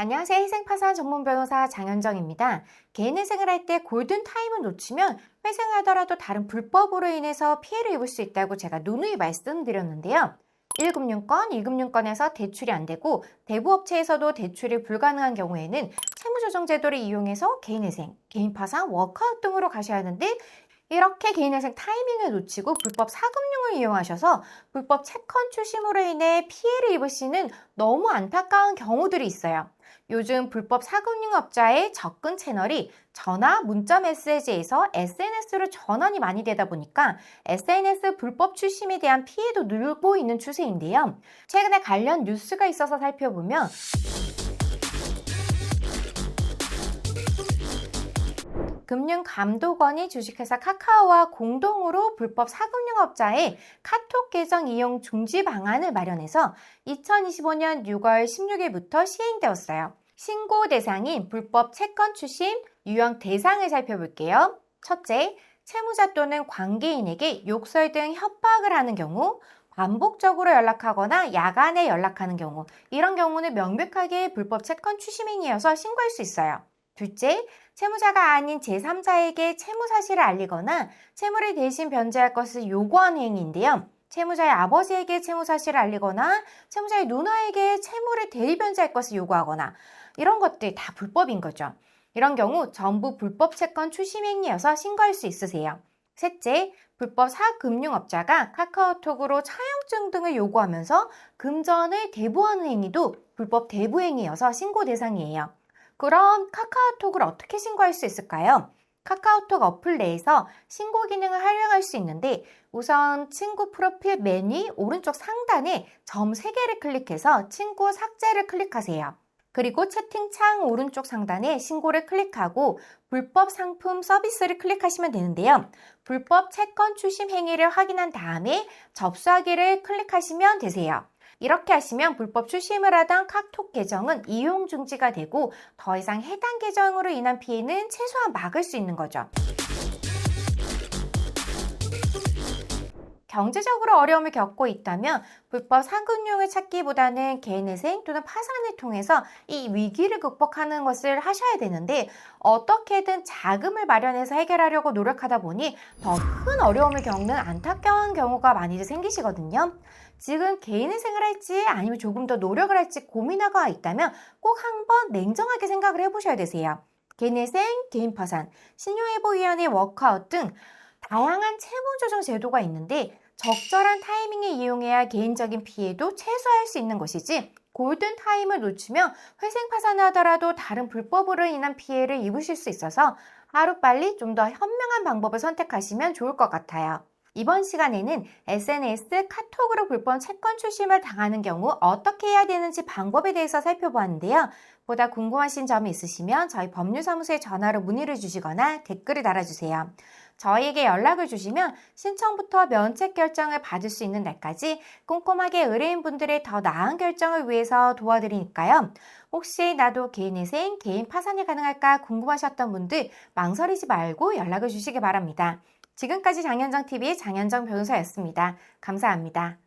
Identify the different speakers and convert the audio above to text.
Speaker 1: 안녕하세요. 희생파산 전문 변호사 장현정입니다. 개인회생을 할 때 골든 타임을 놓치면 회생하더라도 다른 불법으로 인해서 피해를 입을 수 있다고 제가 누누이 말씀드렸는데요. 1금융권, 2금융권에서 대출이 안 되고 대부업체에서도 대출이 불가능한 경우에는 채무조정제도를 이용해서 개인회생, 개인파산, 워크아웃 등으로 가셔야 하는데 이렇게 개인회생 타이밍을 놓치고 불법 사금융을 이용하셔서 불법 채권 출심으로 인해 피해를 입으시는 너무 안타까운 경우들이 있어요. 요즘 불법 사금융업자의 접근 채널이 전화, 문자 메시지에서 SNS로 전환이 많이 되다 보니까 SNS 불법 출심에 대한 피해도 늘고 있는 추세인데요. 최근에 관련 뉴스가 있어서 살펴보면 금융감독원이 주식회사 카카오와 공동으로 불법 사금융업자의 카톡 계정 이용 중지 방안을 마련해서 2025년 6월 16일부터 시행되었어요. 신고 대상인 불법 채권 출신 유형 대상을 살펴볼게요. 첫째, 채무자 또는 관계인에게 욕설 등 협박을 하는 경우, 반복적으로 연락하거나 야간에 연락하는 경우, 이런 경우는 명백하게 불법 채권 추심행위여서 신고할 수 있어요. 둘째, 채무자가 아닌 제3자에게 채무 사실을 알리거나 채무를 대신 변제할 것을 요구하는 행위인데요. 채무자의 아버지에게 채무 사실을 알리거나 채무자의 누나에게 채무를 대리 변제할 것을 요구하거나 이런 것들 다 불법인 거죠. 이런 경우 전부 불법 채권 추심 행위여서 신고할 수 있으세요. 셋째, 불법 사금융업자가 카카오톡으로 차용증 등을 요구하면서 금전을 대부하는 행위도 불법 대부 행위여서 신고 대상이에요. 그럼 카카오톡을 어떻게 신고할 수 있을까요? 카카오톡 어플 내에서 신고 기능을 활용할 수 있는데 우선 친구 프로필 메뉴 오른쪽 상단에 점 3개를 클릭해서 친구 삭제를 클릭하세요. 그리고 채팅창 오른쪽 상단에 신고를 클릭하고 불법 상품 서비스를 클릭하시면 되는데요. 불법 채권 출심 행위를 확인한 다음에 접수하기를 클릭하시면 되세요. 이렇게 하시면 불법 출심을 하던 카톡 계정은 이용 중지가 되고 더 이상 해당 계정으로 인한 피해는 최소한 막을 수 있는 거죠. 경제적으로 어려움을 겪고 있다면 불법 상금융을 찾기보다는 개인회생 또는 파산을 통해서 이 위기를 극복하는 것을 하셔야 되는데 어떻게든 자금을 마련해서 해결하려고 노력하다 보니 더 큰 어려움을 겪는 안타까운 경우가 많이 생기시거든요. 지금 개인회생을 할지 아니면 조금 더 노력을 할지 고민하고 있다면 꼭 한번 냉정하게 생각을 해보셔야 되세요. 개인회생, 개인파산, 신용회복위원회 워크아웃 등 다양한 채무 조정 제도가 있는데 적절한 타이밍에 이용해야 개인적인 피해도 최소화할 수 있는 것이지 골든 타임을 놓치면 회생 파산을 하더라도 다른 불법으로 인한 피해를 입으실 수 있어서 하루빨리 좀 더 현명한 방법을 선택하시면 좋을 것 같아요. 이번 시간에는 SNS 카톡으로 불법 채권 출심을 당하는 경우 어떻게 해야 되는지 방법에 대해서 살펴보았는데요. 보다 궁금하신 점이 있으시면 저희 법률사무소에 전화로 문의를 주시거나 댓글을 달아주세요. 저희에게 연락을 주시면 신청부터 면책 결정을 받을 수 있는 날까지 꼼꼼하게 의뢰인분들의 더 나은 결정을 위해서 도와드리니까요. 혹시 나도 개인회생, 개인 파산이 가능할까 궁금하셨던 분들 망설이지 말고 연락을 주시기 바랍니다. 지금까지 장현정TV의 장현정 변호사였습니다. 감사합니다.